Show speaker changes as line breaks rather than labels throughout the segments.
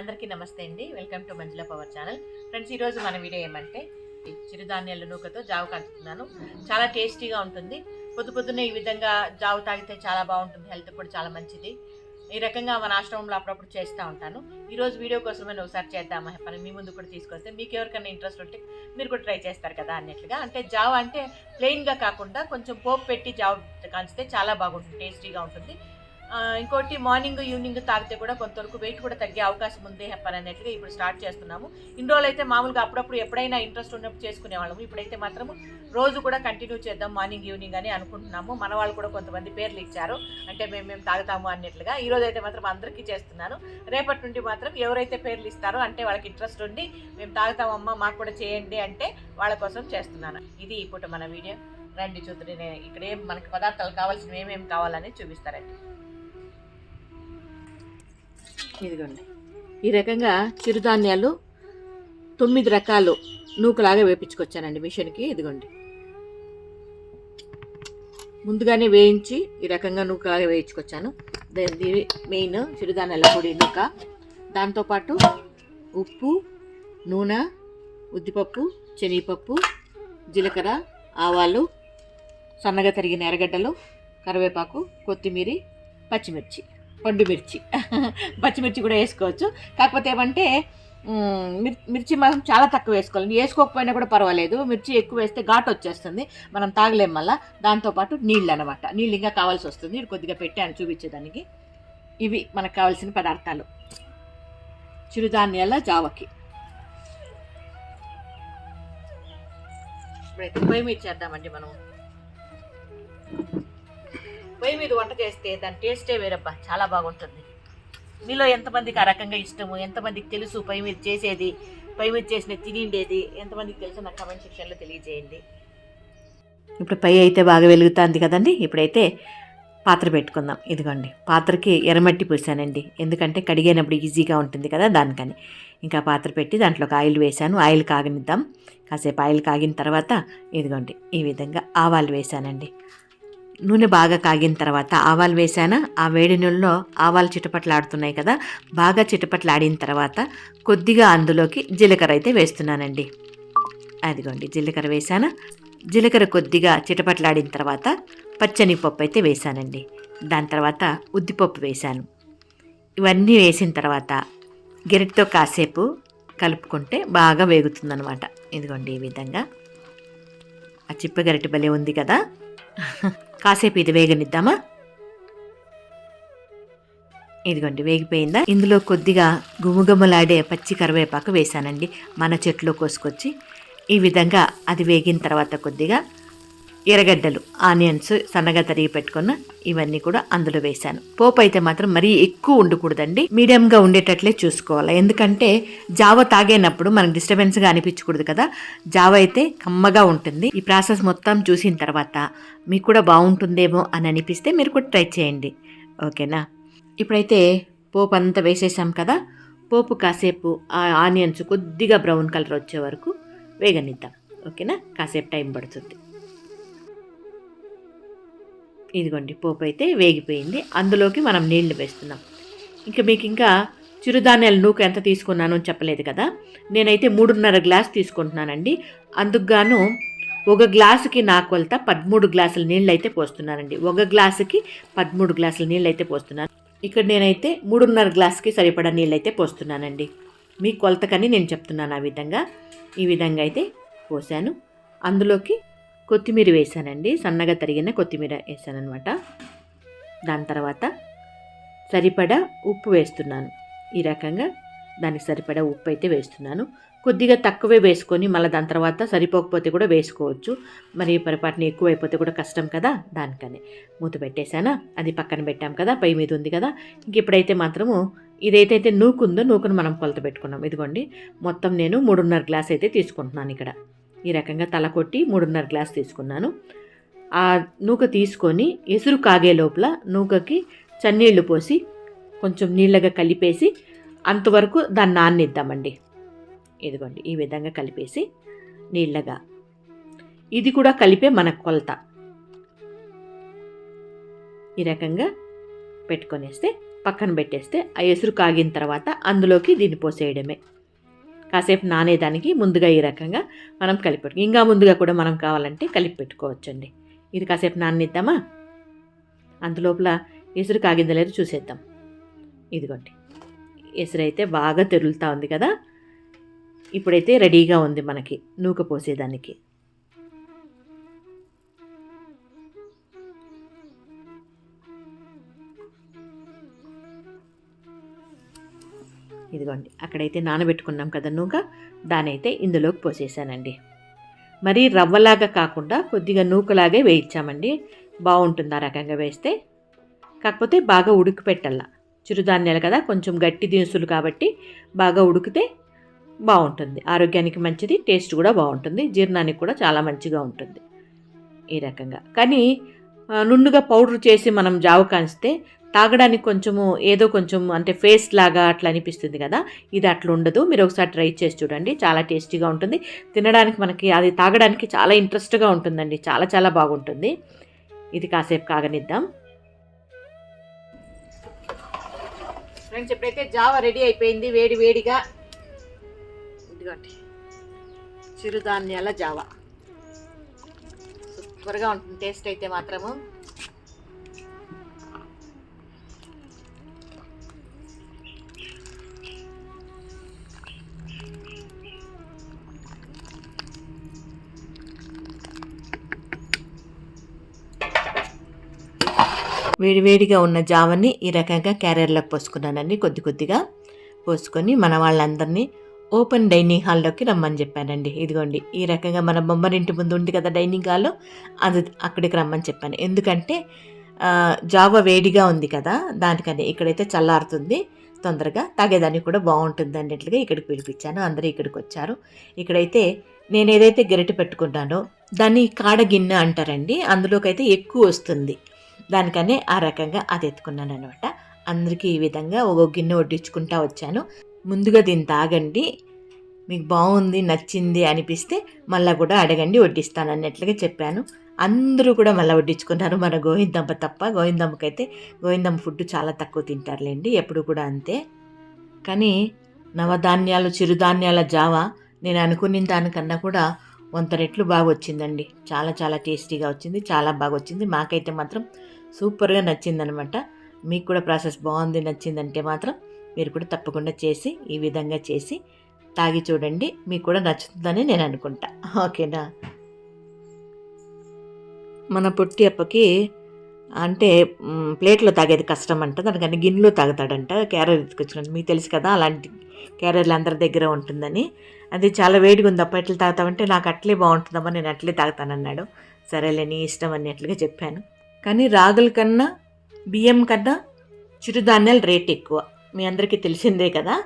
అందరికీ నమస్తే అండి. Welcome to Manjula power channel. Friends ఈరోజు మన వీడియో ఏమంటే చిరుధాన్యాల నూకతో జావు కలుపుతున్నాను చాలా టేస్టీగా ఉంటుంది. పొద్దు పొద్దున్నే ఈ విధంగా జావు తాగితే చాలా బాగుంటుంది. హెల్త్ కూడా చాలా మంచిది. ఈ రకంగా మన ఆశ్రమంలో అప్పుడప్పుడు చేస్తూ ఉంటాను. ఈ రోజు వీడియో కోసమని ఒకసారి చేద్దామా పని. మీ ముందు కూడా తీసుకొస్తే మీకు ఎవరికైనా ఇంట్రెస్ట్ ఉంటే మీరు కూడా ట్రై చేస్తారు కదా అన్నట్లుగా. అంటే జావ అంటే ప్లెయిన్గా కాకుండా కొంచెం పోపు పెట్టి జావ కాంచితే చాలా బాగుంటుంది టేస్టీగా ఉంటుంది. ఇంకోటి మార్నింగ్ ఈవినింగ్ తాగితే కూడా కొంతవరకు వెయిట్ కూడా తగ్గే అవకాశం ఉంది హెప్పర్ అన్నట్లుగా ఇప్పుడు స్టార్ట్ చేస్తున్నాము. ఇన్ని రోజులు అయితే మామూలుగా అప్పుడప్పుడు ఎప్పుడైనా ఇంట్రెస్ట్ ఉన్నప్పుడు చేసుకునే వాళ్ళము. ఇప్పుడైతే మాత్రము రోజు కూడా కంటిన్యూ చేద్దాం మార్నింగ్ ఈవినింగ్ అని అనుకుంటున్నాము. మన వాళ్ళు కూడా కొంతమంది పేర్లు ఇచ్చారు. అంటే మేము మేము తాగుతాము అన్నట్లుగా ఈ రోజు అయితే మాత్రం అందరికీ చేస్తున్నాను. రేపటి నుండి మాత్రం ఎవరైతే పేర్లు ఇస్తారో అంటే వాళ్ళకి ఇంట్రెస్ట్ ఉండి మేము తాగుతామమ్మా మాకు కూడా చేయండి అంటే వాళ్ళ కోసం చేస్తున్నాను. ఇది ఇప్పుడు మన వీడియో. రండి చూద్దరి. నేను ఇక్కడ ఏం మనకి పదార్థాలు కావాల్సినవి ఏమేమి కావాలని చూపిస్తారండి. ఇదిగోండి. ఈ రకంగా చిరుధాన్యాలు తొమ్మిది రకాలు నూకలాగా వేపించుకొచ్చానండి మిషన్కి. ఇదిగోండి. ముందుగానే వేయించి ఈ రకంగా నూకలాగా వేయించుకొచ్చాను. దీని మెయిన్ చిరుధాన్యాల పొడి నూక. దాంతోపాటు ఉప్పు నూనె ఉద్దిపప్పు శనగపప్పు జీలకర్ర ఆవాలు సన్నగా తరిగిన ఎర్రగడ్డలు కరివేపాకు కొత్తిమీర పచ్చిమిర్చి. పండు మిర్చి పచ్చిమిర్చి కూడా వేసుకోవచ్చు. కాకపోతే ఏమంటే మిర్చి మిర్చి మనం చాలా తక్కువ వేసుకోవాలి. వేసుకోకపోయినా కూడా పర్వాలేదు. మిర్చి ఎక్కువ వేస్తే ఘాటు వచ్చేస్తుంది. మనం తాగలేం మళ్ళా. దాంతోపాటు నీళ్ళు అనమాట నీళ్ళు ఇంకా కావాల్సి వస్తుంది. కొద్దిగా పెట్టాను చూపించేదానికి. ఇవి మనకు కావాల్సిన పదార్థాలు. చిరుధాన్యాల జావకి. ఇప్పుడైతే పొయ్యి మీద చేద్దామండి మనం. పొయ్యి మీద వంట చేస్తే దాని టేస్టే వేరబ్బా చాలా బాగుంటుంది. మీలో ఎంతమందికి ఆ రకంగా ఇష్టము? ఎంతమందికి తెలుసు పొయ్యి మీద చేసేది? పై మీద చేసిన తినిండేది? ఎంతమందికి తెలుసు? నాకు కమెంట్ సెక్షన్లో తెలియజేయండి. ఇప్పుడు పై అయితే బాగా వెలుగుతుంది కదండి? ఇప్పుడైతే పాత్ర పెట్టుకుందాం. ఇదిగోండి పాత్రకి ఎర్రమట్టి పూసానండి. ఎందుకంటే కడిగేనప్పుడు ఈజీగా ఉంటుంది కదా దానికని. ఇంకా పాత్ర పెట్టి దాంట్లోకి ఆయిల్ వేశాను. ఆయిల్ కాగనిద్దాం. కాసేపు ఆయిల్ కాగిన తర్వాత ఇదిగోండి ఈ విధంగా ఆవాలు వేశానండి. నూనె బాగా కాగిన తర్వాత ఆవాలు వేసానా ఆ వేడి నూనెలో ఆవాలు చిటపట్లాడుతున్నాయి కదా బాగా చిటపట్లాడిన తర్వాత కొద్దిగా అందులోకి జీలకర్ర అయితే వేస్తున్నానండి. అదిగోండి జీలకర్ర వేసానా జీలకర్ర కొద్దిగా చిటపట్లాడిన తర్వాత పచ్చని పప్పు అయితే వేసానండి దాని తర్వాత ఉద్దిపప్పు వేశాను. ఇవన్నీ వేసిన తర్వాత గెరిటితో కాసేపు కలుపుకుంటే బాగా వేగుతుందనమాట ఇదిగోండి ఈ విధంగా. ఆ చిప్ప గరిటె భలే ఉంది కదా? కాసేపు ఇది వేగనిద్దామా? ఇదిగోండి వేగిపోయిందా? ఇందులో కొద్దిగా గుమగుమలాడే పచ్చి కరివేపాకు వేశానండి. మన చెట్లో కోసుకొచ్చి ఈ విధంగా అది వేగిన తర్వాత కొద్దిగా ఎర్రగడ్డలు ఆనియన్స్ సన్నగా తరిగి పెట్టుకున్న ఇవన్నీ కూడా అందులో వేశాను. పోపు అయితే మాత్రం మరీ ఎక్కువ ఉండకూడదండి. మీడియంగా ఉండేటట్లే చూసుకోవాలి. ఎందుకంటే జావ తాగేనప్పుడు మనకు డిస్టర్బెన్స్గా అనిపించకూడదు కదా. జావ అయితే కమ్మగా ఉంటుంది. ఈ ప్రాసెస్ మొత్తం చూసిన తర్వాత మీకు కూడా బాగుంటుందేమో అని అనిపిస్తే మీరు కూడా ట్రై చేయండి. ఓకేనా? ఇప్పుడైతే పోపు అంతా వేసేసాం కదా. పోపు కాసేపు ఆ ఆనియన్స్ కొద్దిగా బ్రౌన్ కలర్ వచ్చే వరకు వేగనిద్దాం. ఓకేనా? కాసేపు టైం పడుతుంది. ఇదిగోండి పోపు అయితే వేగిపోయింది. అందులోకి మనం నీళ్ళు వేస్తున్నాం. ఇంకా మీకు ఇంకా చిరుధాన్యాల నూక ఎంత తీసుకున్నానో చెప్పలేదు కదా? నేనైతే మూడున్నర గ్లాస్ తీసుకుంటున్నానండి. అందుకుగాను ఒక గ్లాసుకి నా కొలత పదమూడు గ్లాసుల నీళ్ళు అయితే పోస్తున్నానండి. ఒక గ్లాసుకి పదమూడు గ్లాసుల నీళ్ళు అయితే పోస్తున్నాను. ఇక్కడ నేనైతే మూడున్నర గ్లాస్కి సరిపడా నీళ్ళు అయితే పోస్తున్నానండి. మీ కొలతకని నేను చెప్తున్నాను ఆ విధంగా. ఈ విధంగా అయితే పోసాను అందులోకి కొత్తిమీర వేసానండి. సన్నగా తరిగిన కొత్తిమీర వేసానమాట దాని తర్వాత సరిపడా ఉప్పు వేస్తున్నాను. ఈ రకంగా దానికి సరిపడా ఉప్పు అయితే వేస్తున్నాను. కొద్దిగా తక్కువే వేసుకొని మళ్ళీ దాని తర్వాత సరిపోకపోతే కూడా వేసుకోవచ్చు. మరి పొరపాటున ఎక్కువైపోతే కూడా కష్టం కదా దానికని. మూత పెట్టేశానా? అది పక్కన పెట్టాం కదా పై మీద ఉంది కదా. ఇంక ఇప్పుడైతే మాత్రము ఇదైతే నూకుందో నూకును మనం కొలత పెట్టుకున్నాం. ఇదిగోండి మొత్తం నేను మూడున్నర గ్లాస్ అయితే తీసుకుంటున్నాను ఇక్కడ. ఈ రకంగా తల కొట్టి మూడున్నర గ్లాస్ తీసుకున్నాను. ఆ నూక తీసుకొని ఎసురు కాగే లోపల నూకకి చన్నీళ్ళు పోసి కొంచెం నీళ్ళగా కలిపేసి అంతవరకు దాన్ని నాన్నిద్దామండి. ఇదిగోండి ఈ విధంగా కలిపేసి నీళ్ళగా. ఇది కూడా కలిపే మన కొలత. ఈ రకంగా పెట్టుకొనేస్తే పక్కన పెట్టేస్తే ఆ ఎసురు కాగిన తర్వాత అందులోకి దీన్ని పోసేయడమే. కాసేపు నానేదానికి ముందుగా ఈ రకంగా మనం కలిపెట్టు ఇంకా ముందుగా కూడా మనం కావాలంటే కలిపి పెట్టుకోవచ్చండి. ఇది కాసేపు నాననిద్దామా? అందులోపల ఎసురు కాగిందో లేదో చూసేద్దాం. ఇదిగోండి. ఎసురు అయితే బాగా తెరులుతూ ఉంది కదా? ఇప్పుడైతే రెడీగా ఉంది మనకి నూక పోసేదానికి. ఇదిగోండి అక్కడైతే నానబెట్టుకున్నాం కదా నూక దానైతే ఇందులోకి పోసేసానండి. మరీ రవ్వలాగా కాకుండా కొద్దిగా నూకలాగే వేయించామండి. బాగుంటుంది ఆ రకంగా వేస్తే. కాకపోతే బాగా ఉడికిపెట్టాల చిరుధాన్యాలు కదా కొంచెం గట్టి దినుసులు కాబట్టి బాగా ఉడికితే బాగుంటుంది. ఆరోగ్యానికి మంచిది టేస్ట్ కూడా బాగుంటుంది జీర్ణానికి కూడా చాలా మంచిగా ఉంటుంది ఈ రకంగా. కానీ నుండుగా పౌడర్ చేసి మనం జావ కానిస్తే తాగడానికి కొంచెము ఏదో కొంచెం అంటే ఫేస్ లాగా అట్లా అనిపిస్తుంది కదా ఇది అట్లా ఉండదు. మీరు ఒకసారి ట్రై చేసి చూడండి. చాలా టేస్టీగా ఉంటుంది. తినడానికి మనకి అది తాగడానికి చాలా ఇంట్రెస్ట్గా ఉంటుందండి. చాలా చాలా బాగుంటుంది. ఇది కాసేపు కాగనిద్దాం. ఫ్రెండ్స్ ఎప్పుడైతే జావ రెడీ అయిపోయింది. వేడి వేడిగా. ఇదిగోండి. చిరుధాన్యాల జావా. త్వరగా ఉంటుంది. టేస్ట్ అయితే మాత్రము. వేడివేడిగా ఉన్న జావని ఈ రకంగా క్యారియర్లోకి పోసుకున్నానండి. కొద్ది కొద్దిగా పోసుకొని మన వాళ్ళందరినీ ఓపెన్ డైనింగ్ హాల్లోకి రమ్మని చెప్పానండి. ఇదిగోండి ఈ రకంగా మన బొమ్మరింటి ముందు ఉంది కదా డైనింగ్ హాల్లో? అది అక్కడికి రమ్మని చెప్పాను. ఎందుకంటే జావ వేడిగా ఉంది కదా దానికని ఇక్కడైతే చల్లారుతుంది. తొందరగా తాగేదానికి కూడా బాగుంటుంది అన్నట్లుగా ఇక్కడికి పిలిపించాను. అందరూ ఇక్కడికి వచ్చారు. ఇక్కడైతే నేను ఏదైతే గరిటె పెట్టుకున్నానో దాన్ని కాడ గిన్నె అంటారండి. అందులోకైతే ఎక్కువ వస్తుంది. దానికనే ఆ రకంగా అది ఎత్తుకున్నాను అనమాట అందరికీ ఈ విధంగా ఒక గిన్నె వడ్డించుకుంటా వచ్చాను. ముందుగా దీన్ని తాగండి. మీకు బాగుంది నచ్చింది అనిపిస్తే మళ్ళీ కూడా అడగండి వడ్డిస్తాను అన్నట్లుగా చెప్పాను. అందరూ కూడా మళ్ళీ వడ్డించుకున్నారు. మన గోవిందమ్మ తప్ప గోవిందమ్మకైతే గోవిందమ్మ ఫుడ్ చాలా తక్కువ తింటారులేండి ఎప్పుడు కూడా అంతే. కానీ నవధాన్యాలు చిరుధాన్యాల జావా నేను అనుకున్న దానికన్నా కూడా వంత రెట్లు బాగా వచ్చిందండి. చాలా చాలా టేస్టీగా వచ్చింది చాలా బాగా వచ్చింది. మాకైతే మాత్రం సూపర్గా నచ్చిందనమాట. మీకు కూడా ప్రాసెస్ బాగుంది నచ్చిందంటే మాత్రం మీరు కూడా తప్పకుండా చేసి ఈ విధంగా చేసి తాగి చూడండి. మీకు కూడా నచ్చుతుందని నేను అనుకుంటా. ఓకేనా? మన పొట్టి అప్పకి అంటే ప్లేట్లో తాగేది కష్టం అంట దానికని గిన్నెలో తాగుతాడంట. క్యారెట్ ఎత్తుకొచ్చినట్టు మీకు తెలుసు కదా అలాంటి క్యారెట్లు అందరి దగ్గర ఉంటుందని. అది చాలా వేడిగా ఉంది. అప్ప ఎట్లా తాగుతామంటే నాకు అట్లే బాగుంటుందమ్మా నేను అట్లే తాగుతానన్నాడు. సరేలే నీ ఇష్టం అన్నట్లుగా చెప్పాను. కానీ రాగుల కన్నా బియ్యం కన్నా చిరుధాన్యాలు రేట్ ఎక్కువ. మీ అందరికీ తెలిసిందే కదా?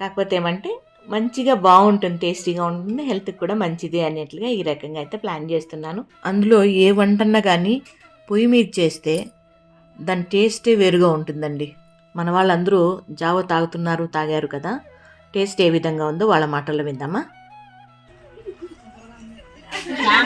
కాకపోతే ఏమంటే మంచిగా బాగుంటుంది టేస్టీగా ఉంటుంది హెల్త్కి కూడా మంచిది అనేట్లుగా ఈ రకంగా అయితే ప్లాన్ చేస్తున్నాను. అందులో ఏ వంటన్నా కానీ పొయ్యి మీద చేస్తే దాని టేస్టే వేరుగా ఉంటుందండి. మన వాళ్ళందరూ జావ తాగుతున్నారు తాగారు కదా? టేస్ట్ ఏ విధంగా ఉందో వాళ్ళ మాటల్లో విందామా?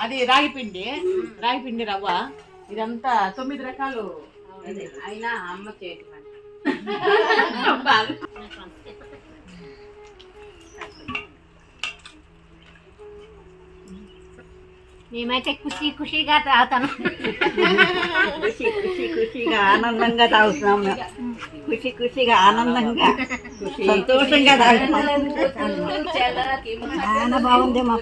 అది రాగి పిండి రాగి పిండి రవ్వ. ఇదంతా తొమ్మిది రకాలు.
అయినా అమ్మ చేతి మేమైతే ఖుషి ఖుషిగా తాగుతాను.
ఖుషి ఖుషి ఖుషిగా ఆనందంగా తాగుతున్నాం మేము. ఖుషి ఖుషిగా ఆనందంగా. సంతోషంగా తాగుతున్నాం. చాలా బాగుంది మా.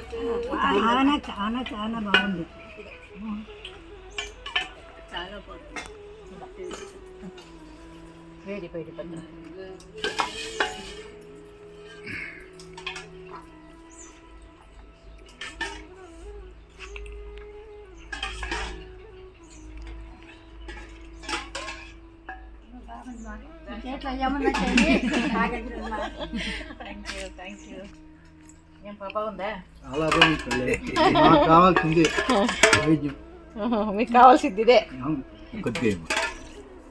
చాలా చాలా చాలా బాగుంది.
వేడి వేడి
ఏమన్నా చేయండి
థ్యాంక్ యూ థ్యాంక్ యూ ఏం పాప ఉందా.
నాకు కావాల్సింది.
మీకు కావాల్సింది ఇదే.
కొద్దిగా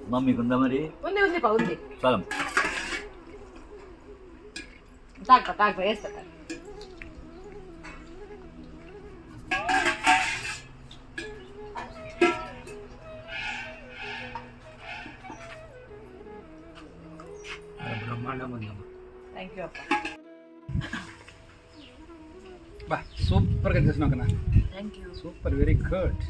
మమ్మీకి ఉందా మరి?
ఉంది ఉంది పా ఉంది.
చాలా
తాగపా తాగపా వేస్తా తాగు.
బ్రహ్మాండంగా ఉందమ్మా
థ్యాంక్ యూ అప్ప
బా సూపర్గా చేసినావు కదా
thank you
super very good